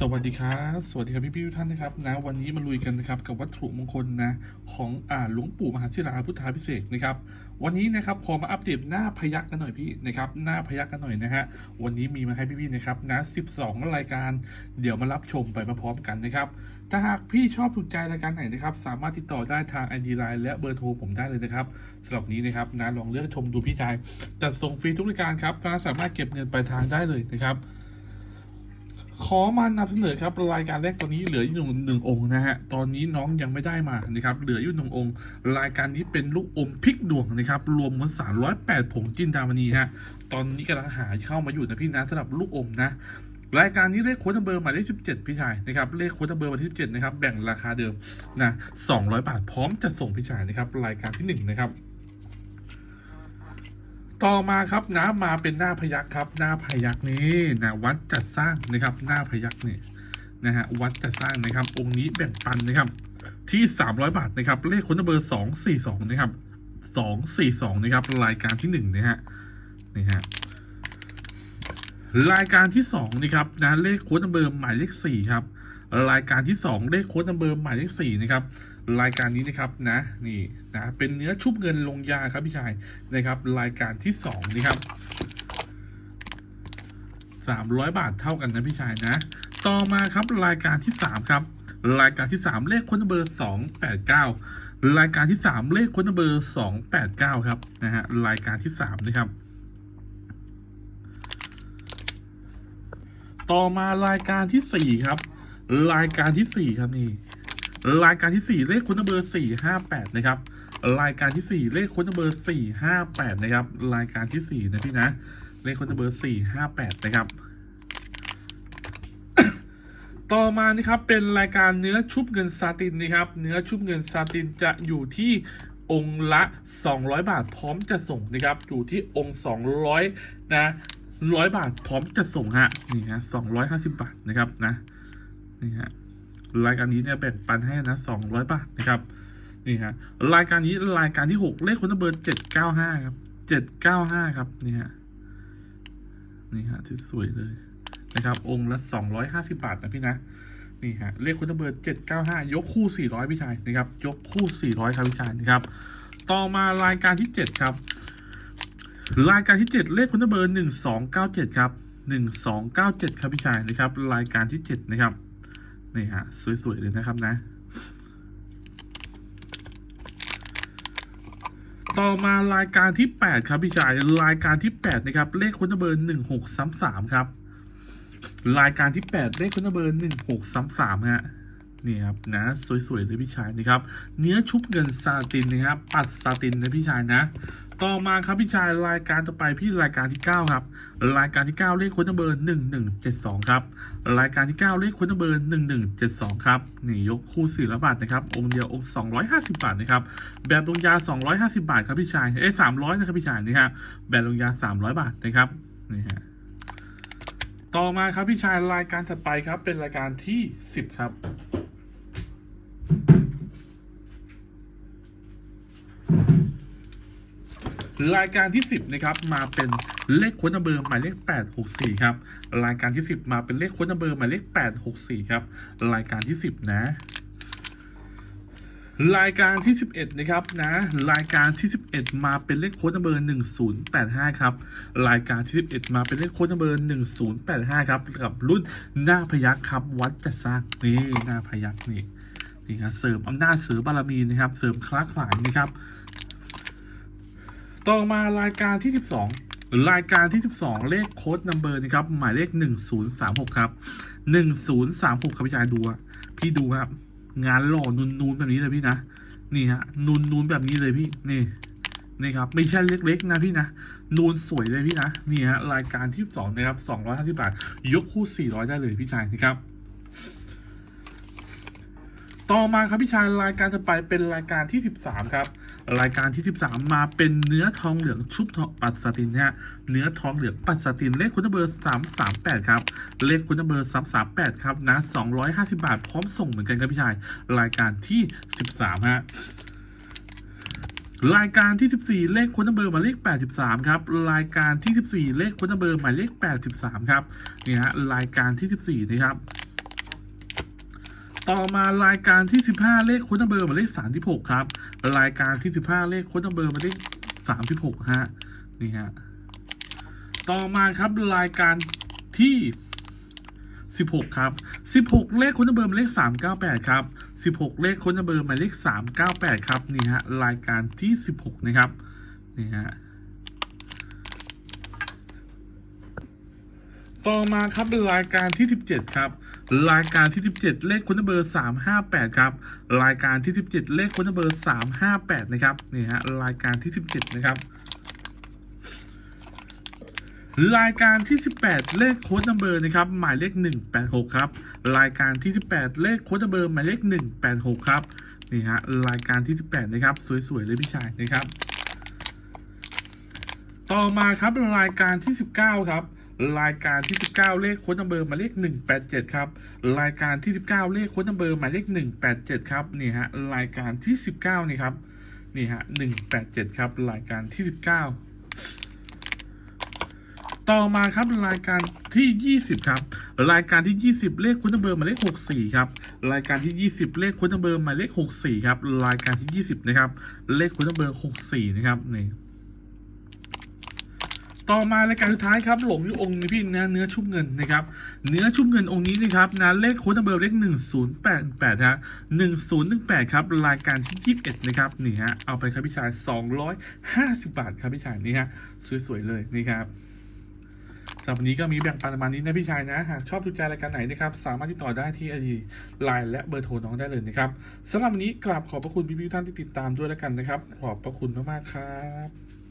สวัสดีครับ สวัสดีครับพี่พี่ๆทุกท่านนะครับนะวันนี้มาลุยกันนะครับกับวัตถุมงคลนะของอ่าหลวงปู่มหาศิลาพุทธาพิเศษนะครับวันนี้นะครับขอมาอัปเดตหน้าพยักกันหน่อยพี่นะครับหน้าพยักกันหน่อยนะฮะวันนี้มีมาให้พี่ๆนะครับนะ12 รายการ เดี๋ยวมารับชมไปพร้อมกันนะครับถ้าหากพี่ชอบถูกใจรายการไหนนะครับสามารถติดต่อได้ทาง ID Line และเบอร์โทรผมได้เลยนะครับสำหรับนนี้นะครับนะลองเลือกชมดูพี่ชายจัดส่งฟรีทุกรายการครับนะสามารถเก็บเงินปลายทางได้เลยนะครับ ขอมานำเสนอครับรายการแรกตอนนี้เหลืออยู่หนึ่งหนึ่งองค์นะฮะตอนนี้น้องยังไม่ได้มานะครับเหลืออยู่หนึ่งองค์ รายการนี้เป็นลูกอมพริกดวงนะครับรวมมวลสารร้อยแปดผงจินดามณีฮะตอนนี้กำลังหาเข้ามาอยู่นะพี่นะสำหรับลูกอมนะรายการนี้เลขโค้ดเบอร์หมายเลขสิบเจ็ดพี่ชายนะครับเลขโค้ดเบอร์วันที่สิบเจ็ดนะครับแบ่งราคาเดิมนะสองร้อยบาทพร้อมจะส่งพี่ชายนะครับรายการที่หนึ่งนะครับ ต่อมาครับนะมาเป็นหน้าพยักครับ หน้าพยักนี้นะวัดจัดสร้างนะครับ หน้าพยักนี่นะฮะวัดจัดสร้างนะครับ องค์นี้แบ่งปันนะครับ ที่ 300 บาทนะครับ เลขคนเบอร์ 242 นะครับ 242 นะครับ รายการที่1นะฮะนี่ฮะรายการที่2นะครับนะเลขค้ดเบอร์หมายเลข4ครับ รายการที่2เลขโค้ดเบอร์หมายเลข4นะครับรายการนี้นะครับนะนี่นะเป็นเนื้อชุบเงินลงยาครับพี่ชายนะครับ รายการที่2นะครับ300 บาทเท่ากันนะพี่ชายนะ ต่อมาครับรายการที่ 3 ครับ รายการที่ 3 เลขค้นเบอร์ 289 รายการที่ 3 เลขค้นเบอร์ 289 ครับนะฮะรายการที่ 3 นะครับ ต่อมารายการที่ 4 ครับ รายการที่4ครับนี่รายการที่4เลขคนเบอร์458นะครับรายการที่4เลขคนเบอร์458นะครับรายการที่4นะพี่นะเลขคนเบอร์458นะครับต่อมานะครับเป็นรายการเนื้อชุบเงินซาตินนะครับเนื้อชุบเงินซาตินจะอยู่ที่องค์ละ 200 บาทพร้อมจะส่งนะครับอยู่ที่องค์ 200 นะร้อยบาทพร้อมจะส่งฮะนี่ฮะ250 บาทนะครับนะ นี่ฮะรายการนี้เนี่ยแบ่งปันให้นะ200บาทนะครับนี่ฮะรายการนี้รายการที่6เลขคนเบอร์795ครับ795ครับนี่ฮะนี่ฮะที่สวยเลยนะครับ องค์ละ250บาทนะพี่นะนี่ฮะเลขคุณเบอร์795ยกคู่400พี่ชายนะครับ ยกคู่400ครับพี่ชายนะครับ ต่อมารายการที่7ครับรายการที่7เลขคุณเบอร์1297ครับ1297ครับพี่ชายนะครับ รายการที่7นะครับ นี่ฮะ สวย ๆ เลยนะครับนะ ต่อมารายการที่ 8 ครับ พี่ชาย รายการที่ 8 นะครับ เลขคุณเบอร์ 1633 ครับ รายการที่ 8 เลขคุณเบอร์ 1633 ฮะนี่ครับนะสวยๆเลยพี่ชายนะครับ เนื้อชุบเงินซาตินนะครับ ปัดซาตินนะพี่ชายนะ ต่อมาครับพี่ชายรายการต่อไปพี่รายการที่ 9 ครับ รายการที่ 9 เลขคุณเบอร์1172 ครับ รายการที่ 9 เลขคุณเบอร์1172 ครับนี่ยกคู่สี่ละบาทนะครับองค์เดียวองค์250 บาทนะครับแบบลงยา 250 บาทครับพี่ชายเอ้ย300 นะครับพี่ชายนี่ครับแบบลงยา 300 บาทนะครับนี่ฮะต่อมาครับพี่ชายรายการถัดไปครับเป็นรายการที่ 10 ครับ รายการที่ 10นะครับมาเป็นเลขค้นัมเบอร์หมายเลข 864ครับรายการที่ 10 มาเป็นเลขค้นัมเบอร์หมายเลข 864ครับรายการที่ 10 นะรายการที่ 11 นะครับนะรายการที่ 11 มาเป็นเลขโค้ดนัมเบอร์ 1085 ครับรายการที่ 11 มาเป็นเลขโค้ดนัมเบอร์ 1085 ครับกับรุ่นหน้าพยักครับวัดจะสร้างนี่หน้าพยักนี่นี่ครับเสริมอำนาจเสริมบารมีนะครับ เสริมคล้าขลายนะครับ ต่อมารายการที่ 12 รายการที่ 12 เลขโค้ดนัมเบอร์นะครับ หมายเลข 1036 ครับ 1036 ครับพี่ชายดูอะพี่ดูครับ งานหล่อนูนๆแบบนี้เลยพี่นะ นี่ฮะนูนๆแบบนี้เลยพี่ นี่นี่ครับ ไม่ใช่เล็ก ๆ นะพี่นะ นูนสวยเลยพี่นะ นี่ฮะรายการที่ 12 นะครับ 250 บาท ยกคู่ 400 ได้เลยพี่ชายนะครับต่อมาครับพี่ชายรายการต่อไปเป็นรายการที่ 13 ครับ รายการที่ 13 มาเป็นเนื้อทองเหลืองชุบปัสตินนะฮะเนื้อทองเหลืองปัสตินเลขคุณเบอร์ 338 ครับ เลขคุณเบอร์ 338 ครับนะ 250 บาท พร้อมส่งเหมือนกันครับพี่ชาย รายการที่ 13 ฮะรายการที่ 14 เลขคุณเบอร์หมายเลข 83 ครับ รายการที่ 14 เลขคุณเบอร์หมายเลข 83 ครับ เนี่ยฮะ รายการที่ 14 นะครับ ต่อมารายการที่ 15 เลขโค้ดนัมเบอร์หมายเลข36 ครับ รายการที่ 15 เลขโค้ดนัมเบอร์หมายเลข36 ฮะ นี่ฮะ ต่อมาครับรายการที่ 16 ครับ 16 เลขโค้ดนัมเบอร์หมายเลข 398 ครับ 16 เลขโค้ดนัมเบอร์หมายเลข 398 ครับ นี่ฮะ รายการที่ 16 นะครับ นี่ฮะ ต่อมาครับเป็นรายการที่ 17 ครับ รายการที่ 17 เลขคนเบอร์ 358 ครับ รายการที่ 17 เลขคนเบอร์ 358 นะครับนี่ฮะรายการที่ 17 นะครับ รายการที่ 18 เลขโค้ดนัมเบอร์นะครับหมายเลข 186 ครับ รายการที่ 18 เลขโค้ดนัมเบอร์หมายเลข 186 ครับนี่ฮะรายการที่ 18 นะครับ สวยๆเลยพี่ชายนะครับ ต่อมาครับรายการที่ 19 ครับ รายการที่ 19 เลขโค้ดนัมเบอร์หมายเลข 187 ครับ รายการที่ 19 เลขโค้ดนัมเบอร์หมายเลข 187 ครับนี่ฮะรายการที่ 19 นี่ครับนี่ฮะ187 ครับ รายการที่ 19 ต่อมาครับรายการที่ 20 ครับ รายการที่ 20 เลขคุณเบอร์หมายเลข 64 ครับ รายการที่ 20 เลขคุณเบอร์หมายเลข 64 ครับ รายการที่ 20 นะครับ เลขคุณเบอร์ 64 นะครับนี่ ต่อมารายการสุดท้ายครับหลงอยู่องค์นี้พี่นะเนื้อชุ่มเงินนะครับเนื้อชุ่มเงินองค์นี้นะครับนะเลขโค้ดนัมเบอร์เลข1088ฮะ1018ครับรายการที่21นะครับนี่ฮะเอาไปครับพี่ชาย250บบาทครับพี่ชายนี่ฮะสวยๆเลยนี่ครับสำหรับวันนี้ก็มีแบ่งปันประมาณนี้นะพี่ชายนะหากชอบดูใจรายการไหนนะครับ สามารถติดต่อได้ที่ไอดีไลน์และเบอร์โทรน้องได้เลยนะครับสำหรับวันนี้กราบขอบพระคุณพี่ๆท่านที่ติดตามด้วยแล้วกันนะครับ ขอบพระคุณมากๆครับ